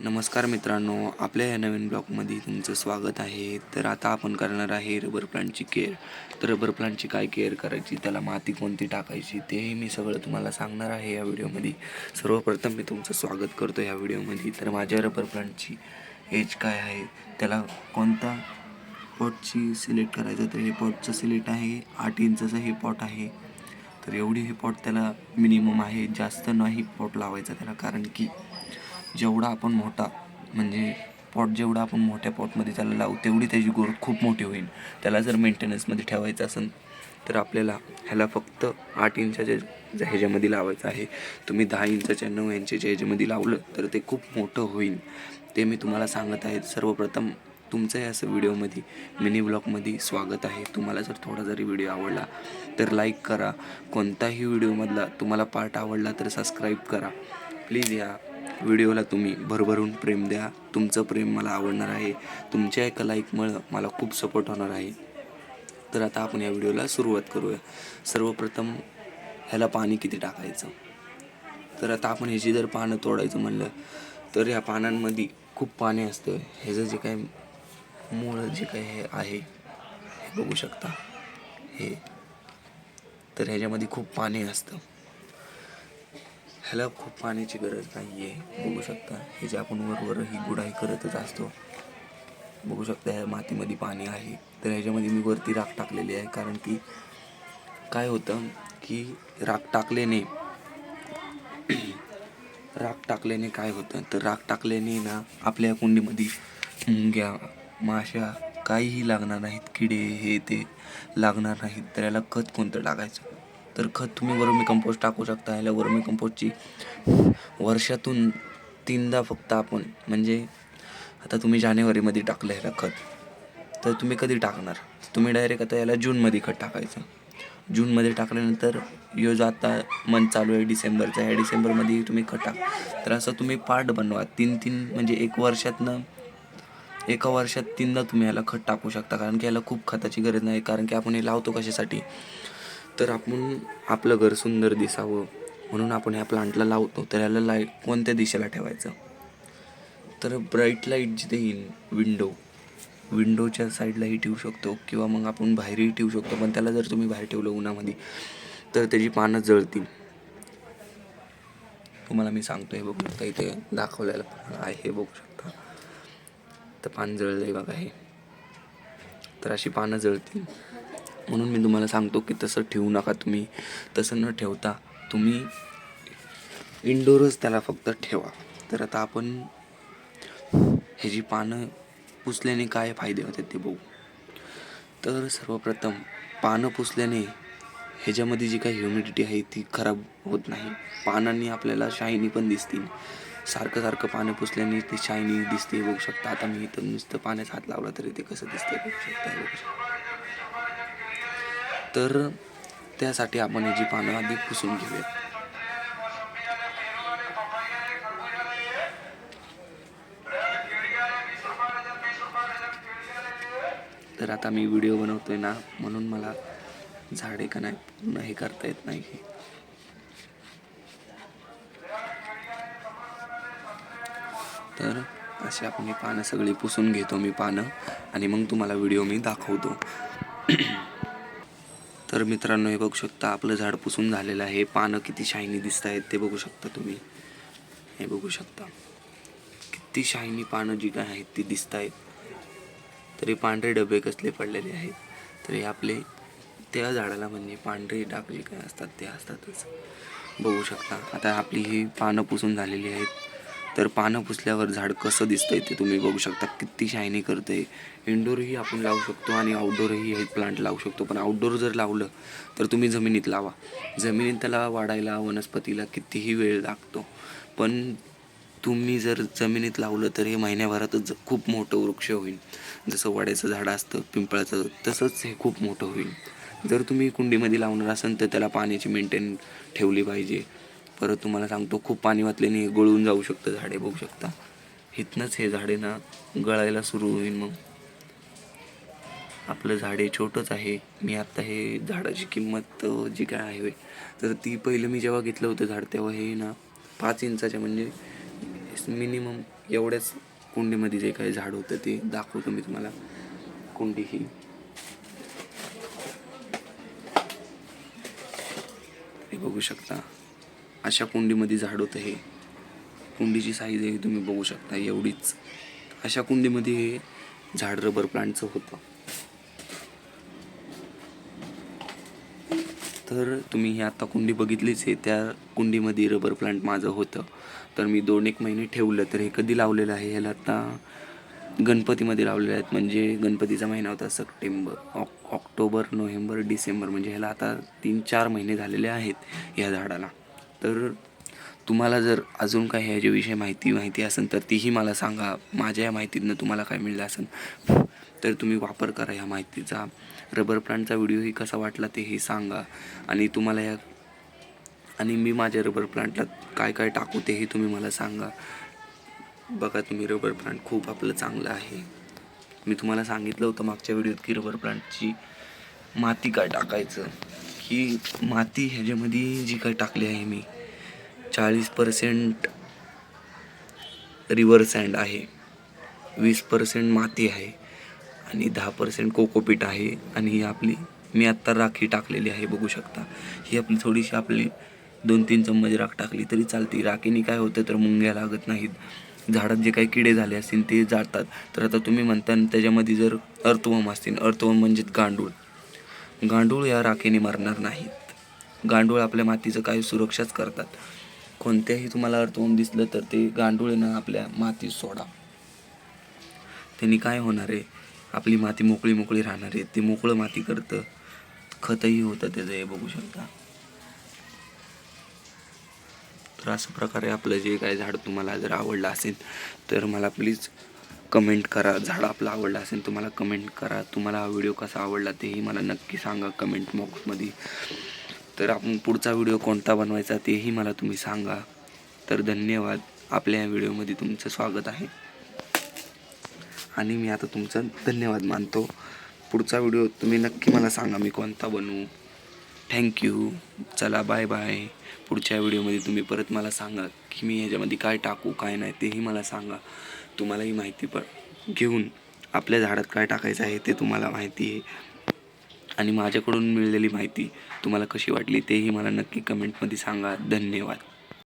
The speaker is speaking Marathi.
नमस्कार मित्रांनो आपल्या या नवीन ब्लॉगमध्ये तुमचं स्वागत आहे. तर आता आपण करणार आहे रबर प्लांटची केअर. तर रबर प्लांटची काय केअर करायची त्याला माती कोणती टाकायची तेही मी सगळं तुम्हाला सांगणार आहे या व्हिडिओमध्ये. सर्वप्रथम मी तुमचं स्वागत करतो या व्हिडिओमध्ये. तर माझ्या रबर प्लांटची एज काय आहे त्याला कोणता पॉटची सिलेक्ट करायचं तर हे पॉटचं सिलेक्ट आहे आठ इंचाचं हे पॉट आहे. तर एवढी हे पॉट त्याला मिनिमम आहे जास्त नाही पॉट लावायचा त्याला कारण की जेवढा आपण मोठा म्हणजे पॉट जेवढा आपण मोठ्या पॉटमध्ये त्याला लावू तेवढी त्याची ग्रोथ खूप मोठी होईल. त्याला जर मेंटेनन्समध्ये ठेवायचं असेल तर आपल्याला ह्याला फक्त आठ इंचाच्या ज- ह्याच्यामध्ये लावायचं आहे. तुम्ही दहा इंचाच्या नऊ इंचाच्या ह्याच्यामध्ये लावलं तर ते खूप मोठं होईल. ते मी तुम्हाला सांगत आहे. सर्वप्रथम तुमचं या व्हिडिओमध्ये मिनी ब्लॉगमध्ये स्वागत आहे. तुम्हाला जर थोडा जरी व्हिडिओ आवडला तर लाईक करा. कोणताही व्हिडिओमधला तुम्हाला पार्ट आवडला तर सबस्क्राईब करा. प्लीज या व्हिडिओला तुम्ही भरभरून प्रेम द्या. तुमचं प्रेम मला आवडणार आहे. तुमच्या एका लाईकमुळं मला खूप सपोर्ट होणार आहे. तर आता आपण या व्हिडिओला सुरुवात करूया. सर्वप्रथम ह्याला पाणी किती टाकायचं? तर आता आपण ह्याची जर पानं तोडायचं म्हणलं तर ह्या पानांमध्ये खूप पाणी असतं. ह्याचं जे काय मूळ जे काय हे आहे हे बघू शकता. हे. तर ह्याच्यामध्ये खूप पाणी असतं. ह्याला खूप पाण्याची गरज नाही आहे बघू शकता. हे जे आपण वरवर ही गुडाई करतच असतो. बघू शकता ह्या मातीमध्ये पाणी आहे. तर ह्याच्यामध्ये मी वरती राख टाकलेली आहे. कारण की काय होतं की राख टाकल्याने राख टाकल्याने काय होतं? तर राख टाकल्याने ना आपल्या कुंडीमध्ये मुंग्या माशा काहीही लागणार नाहीत. किडे हे ते लागणार नाहीत. तर याला खत कोणतं टाकायचं? तर खत तुम्ही वर्मी कंपोस्ट टाकू शकता. ह्याला वर्मी कंपोस्टची वर्षातून तीनदा फक्त आपण म्हणजे आता तुम्ही जानेवारीमध्ये टाकलं ह्याला खत. तर तुम्ही कधी टाकणार? तुम्ही डायरेक्ट आता याला जूनमध्ये खत टाकायचं. जूनमध्ये टाकल्यानंतर यो जो आता मंथ चालू आहे डिसेंबरचा ह्या डिसेंबरमध्ये तुम्ही खत टाक. तर असं तुम्ही पार्ट बनवा. तीन तीन म्हणजे एक वर्षातनं एका वर्षात तीनदा तुम्ही ह्याला खत टाकू शकता. कारण की याला खूप खताची गरज नाही. कारण की आपण हे लावतो कशासाठी? तर आपण आपलं घर सुंदर दिसावं म्हणून आपण ह्या प्लांटला लावतो. तर याला लाइट कोणत्या दिशेला ठेवायचं? तर ब्राईट लाइट जिथे येईल विंडो विंडोच्या साईडलाही ठेवू शकतो किंवा मग आपण बाहेरही ठेवू शकतो. पण त्याला जर तुम्ही बाहेर ठेवलं उन्हामध्ये तर त्याची पानं जळतील. तुम्हाला मी सांगतो हे बघू शकता इथे दाखवलेलं पान आहे हे बघू शकता. तर पान जळलं आहे बघा हे. तर अशी पानं जळतील. म्हणून मी तुम्हाला सांगतो की तसं ठेवू नका तुम्ही. तसं न ठेवता तुम्ही इनडोरच त्याला फक्त ठेवा. तर आता आपण ह्याची पानं पुसल्याने काय फायदे होतात ते बघू. तर सर्वप्रथम पानं पुसल्याने ह्याच्यामध्ये जी काही ह्युमिडिटी आहे ती खराब होत नाही. पानांनी आपल्याला शायनी पण दिसतील. सारखं सारखं पानं पुसल्याने ती शायनी दिसते बघू शकता. आता मी इथं नुसतं पाण्यात हात लावला तरी ते कसं दिसते बघू शकता बघू शकता. तर त्यासाठी आपण जी पानं आधी पुसून घेऊयात. तर आता मी व्हिडिओ बनवतोय ना म्हणून मला झाडे का नाही पूर्ण हे करता येत नाही. तर अशी आपण हे पानं सगळी पुसून घेतो मी पानं आणि मग तुम्हाला व्हिडिओ मी दाखवतो. तर मित्रांनो हे बघू शकता आपलं झाड पुसून झालेलं आहे. पानं किती शायनी दिसत आहेत ते बघू शकता तुम्ही. हे बघू शकता. किती शायनी पानं जी काय आहेत ती दिसत आहेत. तरी पांढरे डबे कसले पडलेले आहेत. तरी आपले त्या झाडाला म्हणजे पांढरे डाकले काय असतात ते असतातच. बघू शकता. आता आपली ही पानं पुसून झालेली आहेत. तर पानं पुसल्यावर झाड कसं दिसतंय ते तुम्ही बघू शकता. किती शायनी करते इनडोरही आपण लावू शकतो आणि आउटडोरही हे प्लांट लावू शकतो. पण आउटडोर जर लावलं तर तुम्ही जमिनीत लावा. जमिनीत त्याला वाढायला वनस्पतीला कितीही वेळ लागतो. पण तुम्ही जर जमिनीत लावलं तर हे महिन्याभरातच खूप मोठं वृक्ष होईल. जसं वड्याचं झाड असतं पिंपळाचं तसंच हे खूप मोठं होईल. जर तुम्ही कुंडीमध्ये लावणार असाल तर त्याला पाण्याची मेंटेन ठेवली पाहिजे. परत तुम्हाला सांगतो खूप पाणी वाचल्याने हे गळून जाऊ शकतं झाडे बघू शकता. इथनंच हे झाडे ना गळायला सुरू होईल मग. आपलं झाडे छोटंच आहे. मी आत्ता हे झाडाची किंमत जी काय आहे तर ती पहिलं मी जेव्हा घेतलं होतं झाड तेव्हा हे ना पाच इंचाच्या म्हणजे मिनिमम एवढ्याच कुंडीमध्ये जे काही झाड होतं ते दाखवतो मी तुम्हाला. कुंडी ही. हे बघू शकता. अशा कुंडीमध्ये झाड होतं हे. कुंडीची साईज आहे तुम्ही बघू शकता एवढीच. अशा कुंडीमध्ये हे झाड रबर प्लांटचं होतं. तर तुम्ही ही आत्ता कुंडी बघितलीच आहे त्या कुंडीमध्ये रबर प्लांट माझं होतं. तर मी दोन एक महिने ठेवलं तर हे कधी लावलेलं आहे? ह्याला आता गणपतीमध्ये लावलेले आहेत म्हणजे गणपतीचा महिना होता September oc October November December म्हणजे ह्याला आता तीन चार महिने झालेले आहेत ह्या झाडाला. तर तुम्हाला जर अजून काही ह्याच्याविषयी माहिती माहिती असेल तर तीही मला सांगा. माझ्या या माहितीतनं तुम्हाला काय मिळलं असेल तर तुम्ही वापर करा ह्या माहितीचा. रबर प्लांटचा व्हिडिओही कसा वाटला तेही सांगा. आणि तुम्हाला या आणि मी माझ्या रबर प्लांटला काय काय टाकू तेही तुम्ही मला सांगा. बघा तुम्ही रबर प्लांट खूप आपलं चांगलं आहे. मी तुम्हाला सांगितलं होतं मागच्या व्हिडिओत की रबर प्लांटची माती काय टाकायचं. ही माती ह्याच्यामध्ये जी काय टाकली आहे मी चाळीस पर्सेंट रिव्हर सँड आहे वीस पर्सेंट माती आहे आणि दहा पर्सेंट कोकोपीट आहे आणि ही आपली मी आत्ता राखी टाकलेली आहे बघू शकता. ही आपली थोडीशी आपली दोन तीन चम्मच राख टाकली तरी चालते. राखीने काय होतं तर मुंग्या लागत नाहीत. झाडात जे काही किडे झाले असतील ते जाळतात. तर आता तुम्ही म्हणता त्याच्यामध्ये जर अर्थवम असतील अर्थवम म्हणजे गांडूळ. गांडूळ या राखेने मरणार नाहीत. गांडूळ आपल्या मातीचं काही सुरक्षाच करतात. कोणत्याही तुम्हाला अर्थवम दिसलं तर ते गांडूळ आपल्या मातीत सोडा. त्यांनी काय होणार आहे? आपली माती मोकळी मोकळी राहणार आहे. ते मोकळं माती करतं. खतही होतं त्याचं हे बघू शकता. तर असं प्रकारे आपलं जे काय झाड तुम्हाला जर आवडलं असेल तर मला प्लीज कमेंट करा. झाड आपलं आवडलं असेल तुम्हाला कमेंट करा. तुम्हाला हा व्हिडिओ कसा आवडला तेही मला नक्की सांगा कमेंट बॉक्समध्ये. तर आपण पुढचा व्हिडिओ कोणता बनवायचा तेही मला तुम्ही सांगा. तर धन्यवाद. आपल्या या व्हिडिओमध्ये तुमचं स्वागत आहे. आणि मी आता तुमचं धन्यवाद मानतो. पुढचा व्हिडिओ तुम्ही नक्की मला सांगा मी कोणता बनवू. थँक्यू चला बाय बाय पुढच्या व्हिडिओमध्ये तुम्ही परत मला सांगा की मी ह्याच्यामध्ये काय टाकू काय नाही तेही मला सांगा. तुम्हालाही माहिती पण घेऊन आपल्या झाडात काय टाकायचं आहे ते तुम्हाला माहिती आहे. आणि माझ्याकडून मिळलेली माहिती तुम्हाला कशी वाटली तेही मला नक्की कमेंटमध्ये सांगा. धन्यवाद.